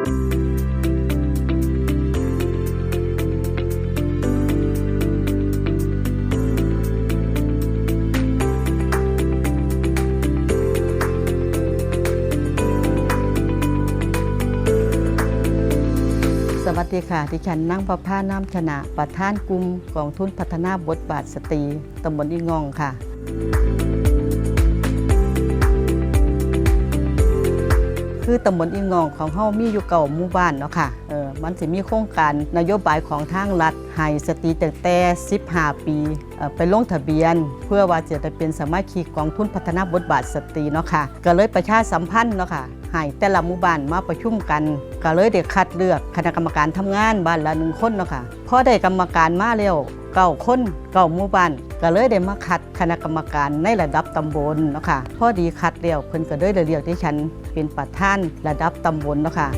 สวัสดีค่ะ ดิฉันนั่งประพาน้ำชนะ ประธานกลุ่มกองทุนพัฒนาบทบาทสตรีตำบลอีงองค่ะ คือตำบลอีงองของเฮามีอยู่เก่าหมู่บ้านเนาะค่ะเออมันสิมีโครงการนโยบายของทางรัฐให้สตรีตั้งแต่15 ปีเออไปลงทะเบียน เพื่อว่าจะได้เป็นสมาชิกกองทุนพัฒนาบทบาทสตรีเนาะค่ะก็เลยประชาสัมพันธ์เนาะค่ะให้แต่ละหมู่บ้านมาประชุมกันก็เลยได้คัดเลือกคณะกรรมการทำงานบ้านละหนึ่งคนเนาะค่ะพอได้กรรมการมาแล้วเก้าคนเก้าหมู่บ้าน ก็เลยได้มาคัดคณะกรรมการในระดับตำบลเนาะค่ะพอดีคัดแล้วเพิ่นก็เลยได้เรียกที่ฉันเป็นประธานระดับตำบลเนาะค่ะ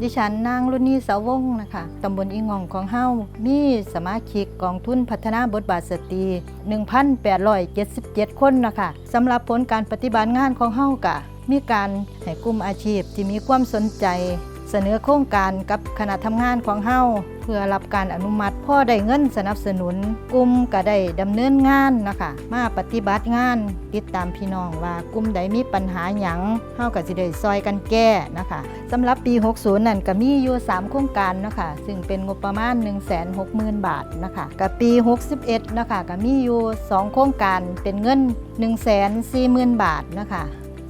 ดิฉันนางรุ่นนี้เสาวงนะคะ ตำบลอีงองของเฮามีสมาชิกกองทุนพัฒนาบทบาทสตรี 1,877 คนนะคะ สำหรับผลการปฏิบัติงานของเฮากะ มีการให้กลุ่มอาชีพที่มีความสนใจ เสนอโครงการกับคณะทำงานของเฮาเพื่อรับการอนุมัติพ่อได้เงินสนับสนุน กลุ่มก็ได้ดำเนินงานนะคะมาปฏิบัติงานติดตามพี่น้องว่ากลุ่มใดมีปัญหาหยังเฮาก็สิได้ซอยกันแก้นะคะสำหรับปี 60 นั่นก็มีอยู่ 3 โครงการนะคะซึ่งเป็นงบประมาณ 160,000 บาทนะคะกับปี 61นะคะก็มีอยู่ 2 โครงการเป็นเงิน 140,000 บาทนะคะ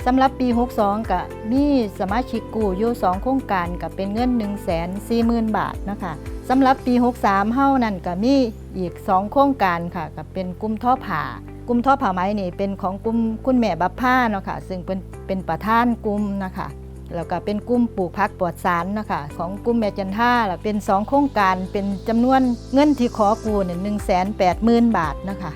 สำหรับปี 62ก็มีสมาชิกกู้อยู่2โครงการก็เป็นเงิน 140,000 บาทนะคะสำหรับปี 63เฮานั่นก็มีอีก 2 โครงการค่ะก็เป็นกลุ่มท่อผ่ากลุ่มท่อผ่าไหมนี่เป็นของกลุ่มคุณแม่บัพผ้าเนาะค่ะซึ่งเป็นเป็นประธานกลุ่มนะคะแล้วก็เป็นกลุ่มปลูกพักปลอดสารนะคะของกลุ่มแม่จันท่าแล้วเป็น 2 โครงการเป็นจำนวนเงินที่ขอกู้เนี่ย180,000บาทนะคะ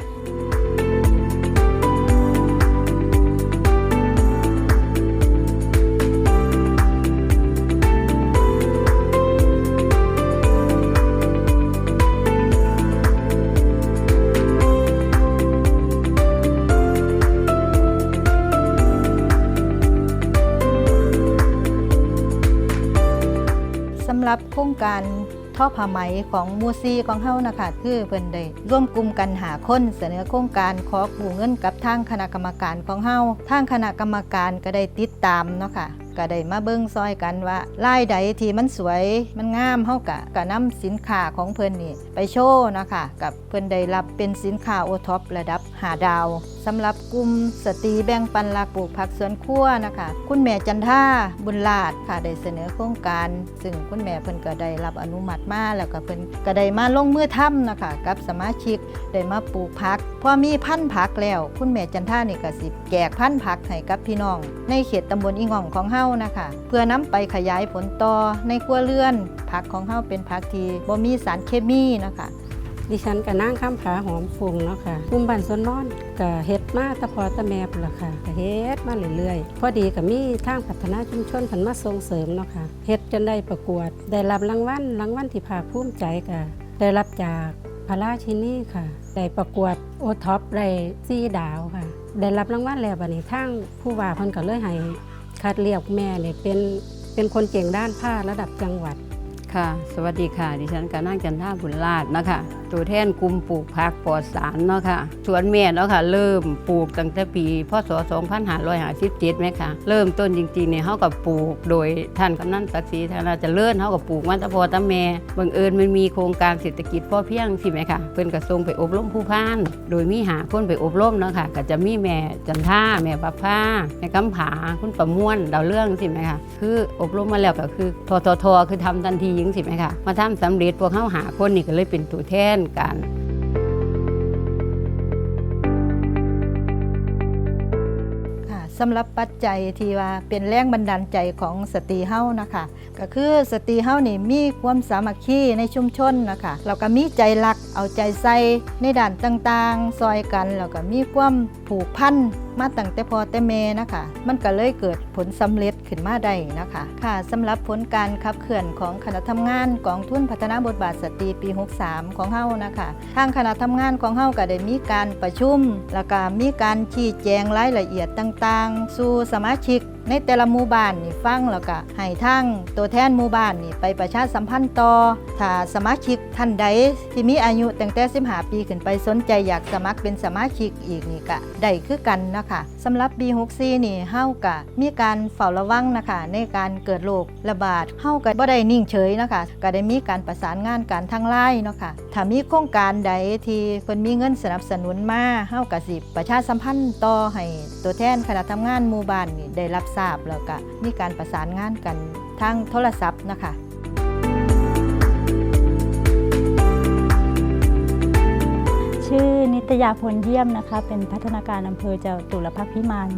หรับโครงการท่อผ้าไหมของมูซีของเฮานะคะคือเพิ่นได้ร่วมกลุ่มกันหาคนเสนอโครงการขอกู้เงินกับทางคณะกรรมการของเฮาทางคณะกรรมการก็ได้ติดตามเนาะค่ะ ก็ได้มาเบิ่งซอยกันว่าลายใดที่มันสวยมันงามเฮากะก็นำสินค้าของเพิ่นนี่ ไปโชว์นะคะกับเพิ่นได้รับเป็นสินค้าโอท็อประดับ5ดาวสำหรับกลุ่มสตรีแบ่งปันหลักปลูกผักสวนครัวนะคะ คุณแม่จันท่าบุญลาดค่ะได้เสนอโครงการ ซึ่งคุณแม่เพิ่นก็ได้รับอนุมัติมาแล้วก็เพิ่นก็ได้มาลงมือทำนะคะ กับสมาชิกได้มาปลูกผักพอมีพันธุ์ผักแล้ว คุณแม่จันท่านี่ก็สิแจกพันธุ์ผักให้กับพี่น้อง ในเขตตำบลอีง่องของเฮานะคะ เพื่อนำไปขยายผลต่อในครัวเรือน ผักของเฮาเป็นผักที่บ่มีสารเคมีนะคะดิฉันก็นั่งข้ามผาหอมฟุงเนาะค่ะกลุ่มบ้านสวนนอนก็เฮ็ดมาตะพอตะแม่ปล่ะค่ะก็เฮ็ดมาเรื่อยๆ พอดีก็มีทางพัฒนาชุมชนเพิ่นมาส่งเสริมเนาะค่ะเฮ็ดจนได้ประกวด ได้รับรางวัลรางวัลที่ภาคภูมิใจก็ได้รับจากพระราชินีค่ะ ได้ประกวดโอท็อปได้สี่ดาวค่ะ ได้รับรางวัลแล้วบัดนี้ทางผู้ว่าเพิ่นก็เลยให้ คัดเลือกแม่เนี่ยเป็นเป็นคนเก่งด้านผ้าระดับจังหวัด ค่ะ สวัสดีค่ะ ดิฉันกนั่งจันท่าบุญราชนะคะ ตัวแทนกลุ่มปลูกผักปลอดสารเนาะค่ะสวนแม่เนาะค่ะ เริ่มปลูกตั้งแต่ปีพศ 2557ไหมคะเริ่มต้นจริงๆเนี่ยเขากับปลูก โดยท่านกำนันศักดิ์ศรีธนาเจะเลื่อนเขากับปลูกมาแตะพอตะแม่บังเอิญมันมีโครงการเศรษฐกิจพอเพียงสิไหมคะเพิ่นกระทรงไปอบรมผู้พาน โดยมีหาคนไปอบรมเนาะค่ะก็จะมีแม่จันท่าแม่บัพผ้าแม่กำผาคุณประมวลดาวเรื่องสิไหมคะคืออบรมมาแล้วก็คือทททคือทำทันทียิงสิไหมคะมาทำสำเร็จพวกเขาหาคนนี่ก็เลยเป็นตัวแทนกันค่ะสำหรับปัจจัยที่ว่าเป็นแรงบันดาลใจของสตรีเฮ้านะคะ ก็คือสตรีเฮ้านี่มีความสามัคคีในชุมชนนะคะแล้วก็มีใจรักเอาใจใส่ในด่านต่างๆ ซอยกันแล้วก็มีความ ผูกพันมาตั้งแต่พอแต่เมนะคะ มันก็เลยเกิดผลสำเร็จขึ้นมาได้นะคะ ค่ะสำหรับผลการขับเคลื่อนของคณะทำงานกองทุนพัฒนาบทบาทสตรีปี 63 ของเฮานะคะ ทางคณะทำงานของเฮาก็ได้มีการประชุม แล้วก็มีการชี้แจงรายละเอียดต่างๆ สู่สมาชิก ในแต่ละหมู่บ้านนี่ฟังแล้วก็ให้ทางตัวแทนหมู่บ้านนี่ไปประชาสัมพันธ์ต่อถ้าสมาชิกท่านใดที่มีอายุตั้งแต่15ปีขึ้นไปสนใจอยากสมัครเป็นสมาชิกอีกนี่ก็ได้คือกันนะคะสำหรับปี64 นี่เฮาก็มีการเฝ้าระวังนะคะในการเกิดโรคระบาดเฮาก็บ่ได้นิ่งเฉยนะคะก็ได้มีการประสานงานการทางไลน์เนาะค่ะถ้ามีโครงการใดที่เพิ่นมีเงินสนับสนุนมาเฮาก็สิประชาสัมพันธ์ต่อให้ตัวแทนคณะทำงานหมู่บ้านนี่ได้รับทราบแล้วก็มีการประสานงานกันทางโทรศัพท์นะคะชื่อนิตยาพลเยี่ยมนะคะ เป็นพัฒนาการอำเภอจตุรพักษ์พิมาน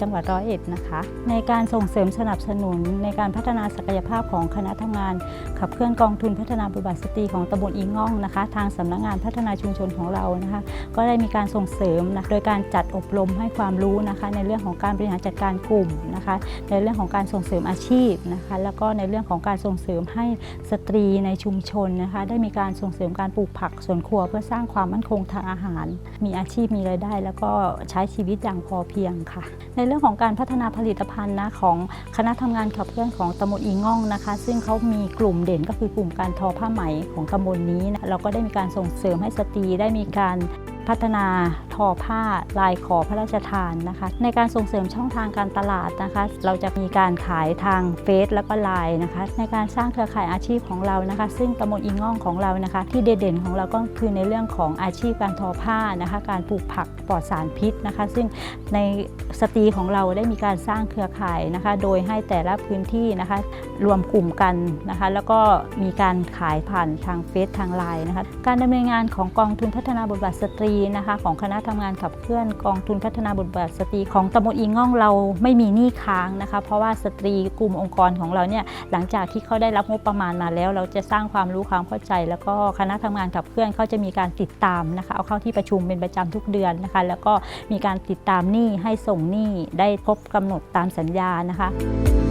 จังหวัดร้อยเอ็ดนะคะ ในการส่งเสริมสนับสนุน ในการพัฒนาศักยภาพของคณะทำงาน ขับเคลื่อนกองทุนพัฒนาบทบาทสตรีของตำบลอีง่องนะคะ ทางสำนักงานพัฒนาชุมชนของเรานะคะ ก็ได้มีการส่งเสริมนะโดยการจัดอบรมให้ความรู้นะคะ ในเรื่องของการบริหารจัดการกลุ่มนะคะ ในเรื่องของการส่งเสริมอาชีพนะคะ แล้วก็ในเรื่องของการส่งเสริมให้สตรีในชุมชนนะคะ ได้มีการส่งเสริมการปลูกผักสวนครัว เพื่อสร้างความมั่นคงทางอาหาร มีอาชีพมีรายได้ แล้วก็ใช้ชีวิตอย่างพอเพียงค่ะในเรื่องของการพัฒนาผลิตภัณฑ์นะของคณะทำงานขับเคลื่อนของตำบลอีง่องนะคะ ซึ่งเขามีกลุ่มเด่นก็คือกลุ่มการทอผ้าไหมของตำบลนี้นะเราก็ได้มีการส่งเสริมให้สตรีได้มีการพัฒนา ทอผ้าลายขอพระราชทานนะคะ ในการส่งเสริมช่องทางการตลาดนะคะ เราจะมีการขายทางเฟซและก็ไลน์นะคะ ในการสร้างเครือข่ายอาชีพของเรานะคะ ซึ่งตำบลอีง่องของเรานะคะ ที่เด่นๆของเราก็คือในเรื่องของอาชีพการทอผ้านะคะ การปลูกผักปลอดสารพิษนะคะ ซึ่งในสตรีของเราได้มีการสร้างเครือข่ายนะคะ โดยให้แต่ละพื้นที่นะคะ รวมกลุ่มกันนะคะ แล้วก็มีการขายผ่านทางเฟซทางไลน์นะคะ การดำเนินงานของกองทุนพัฒนาบทบาทสตรีนะคะ ของคณะทำงานขับเคลื่อนกองทุนพัฒนาบทบาทสตรีของตำบลอีง่องเราไม่มีหนี้ค้างนะคะ เพราะว่าสตรีกลุ่มองค์กรของเราเนี่ยหลังจากที่เขาได้รับงบประมาณมาแล้ว เราจะสร้างความรู้ความเข้าใจ แล้วก็คณะทำงานขับเคลื่อนเขาจะมีการติดตามนะคะ เอาเข้าที่ประชุมเป็นประจำทุกเดือนนะคะ แล้วก็มีการติดตามหนี้ให้ส่งหนี้ได้ครบกำหนดตามสัญญานะคะ